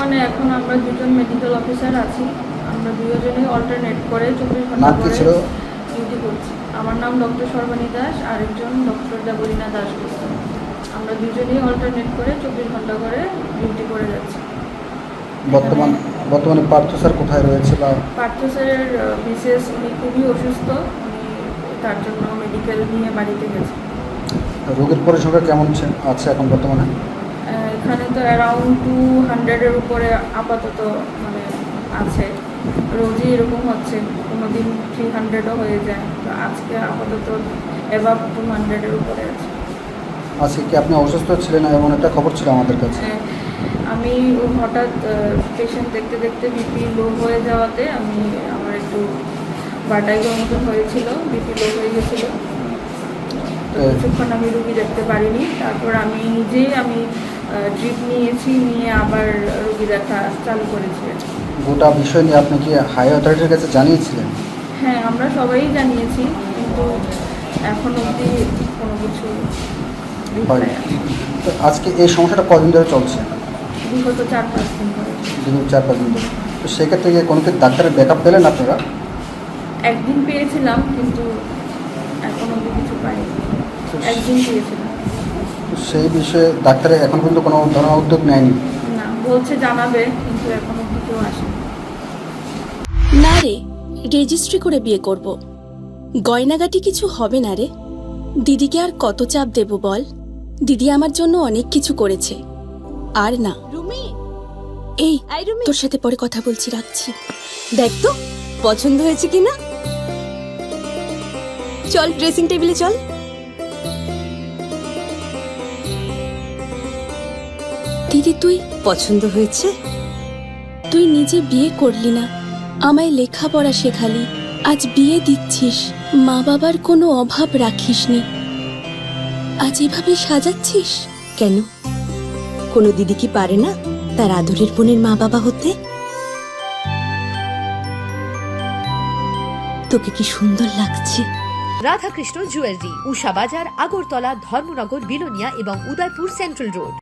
বর্তমানে এখন আমরা দুজন মেডিকেল অফিসার আছি। আমরা দুজনেই অল্টারনেট করে চব্বিশ ঘণ্টা করে ডিউটি করছি। আমার নাম ডক্টর সর্বাণী দাস আরেকজন ডক্টর দেবলীনা দাস আমরা দুজনেই অল্টারনেট করে চব্বিশ ঘণ্টা করে ডিউটি করে যাচ্ছি। বর্তমান বর্তমানে পার্থ স্যার কোথায় রয়েছে বা পার্থ স্যারের বিশেষ উনি খুবই অসুস্থ। উনি তার জন্য মেডিকেল নিয়ে বাড়িতে গেছে। রোগীর পরিসংখ্যা কেমন আছে এখন বর্তমানে? এখানে তো অ্যারাউন্ড টু হান্ড্রেডের উপরে আপাতত মানে আছে। রোজই এরকম হচ্ছে। কোনো দিন থ্রি হান্ড্রেডও হয়ে যায়। তো আজকে আপাতত এবার টু হান্ড্রেডের উপরে আছে। আজকে কি আপনি অসুস্থ ছিলেন এমন একটা খবর ছিল আমাদের কাছে। আমি হঠাৎ পেশেন্ট দেখতে দেখতে বিপি লো হয়ে যাওয়াতে আমি আমার একটু বাটাইগো মতন হয়েছিল। বিপি লো হয়ে গেছিল। তো- কিছুক্ষণ আমি রুগী দেখতে পারিনি। তারপর আমি নিজেই আমি ড্রিপ নিয়েছি নিয়ে আবার রুগী দেখা চালু করেছি। গোটা বিষয় নিয়ে আপনি কি হাই অথরিটির কাছে জানিয়েছিলেন? হ্যাঁ আমরা সবাই জানিয়েছি কিন্তু এখন অবধি কোনো কিছু। তো আজকে এই সমস্যাটা কদিন ধরে চলছে? বিগত চার পাঁচ দিন ধরে। চার পাঁচ দিন ধরে। তো সেক্ষেত্রে গিয়ে কোনো কি ডাক্তারের ব্যাকআপ পেলেন আপনারা? একদিন পেয়েছিলাম কিন্তু এখন অবধি কিছু পাইনি। একদিন পেয়েছিলাম। সেই বিষয়ে ডাক্তারে এখন পর্যন্ত কোনো ধরনের উদ্যোগ নেয়নি। না বলছে জানাবে কিন্তু এখন কেউ আসেনি। না রে রেজিস্ট্রি করে বিয়ে করব। গয়নাগাটি কিছু হবে না রে। দিদিকে আর কত চাপ দেব বল? দিদি আমার জন্য অনেক কিছু করেছে। আর না। রুমি! এই আই রুমি! তোর সাথে পরে কথা বলছি রাখছি। দেখ তো পছন্দ হয়েছে কিনা? চল ড্রেসিং টেবিলে চল। দিদি তুই পছন্দ হয়েছে? তুই নিজে বিয়ে করলি না। আমায় লেখাপড়া শেখালি। আজ বিয়ে দিচ্ছিস। মা বাবার কোনো অভাব রাখিসনি। আজ এভাবে সাজাচ্ছিস? কেন? কোনো দিদি কি পারে না তার আদরের বোনের মা বাবা হতে? তোকে কি সুন্দর লাগছে? রাধাকৃষ্ণ জুয়েলারি উষা বাজার আগরতলা ধর্মনগর বিলোনিয়া এবং উদয়পুর সেন্ট্রাল রোড।